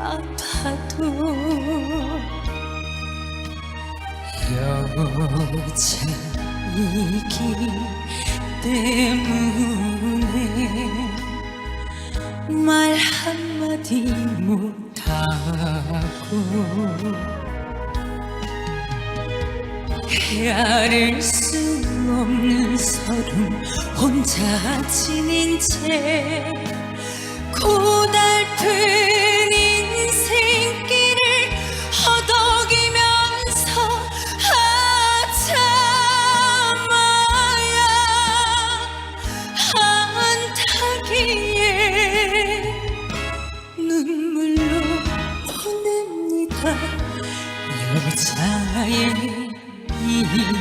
아파도 여자이기 때문에 말 한마디 못하고 헤아릴 수 없는 서름 혼자 지닌 채 여자의 이세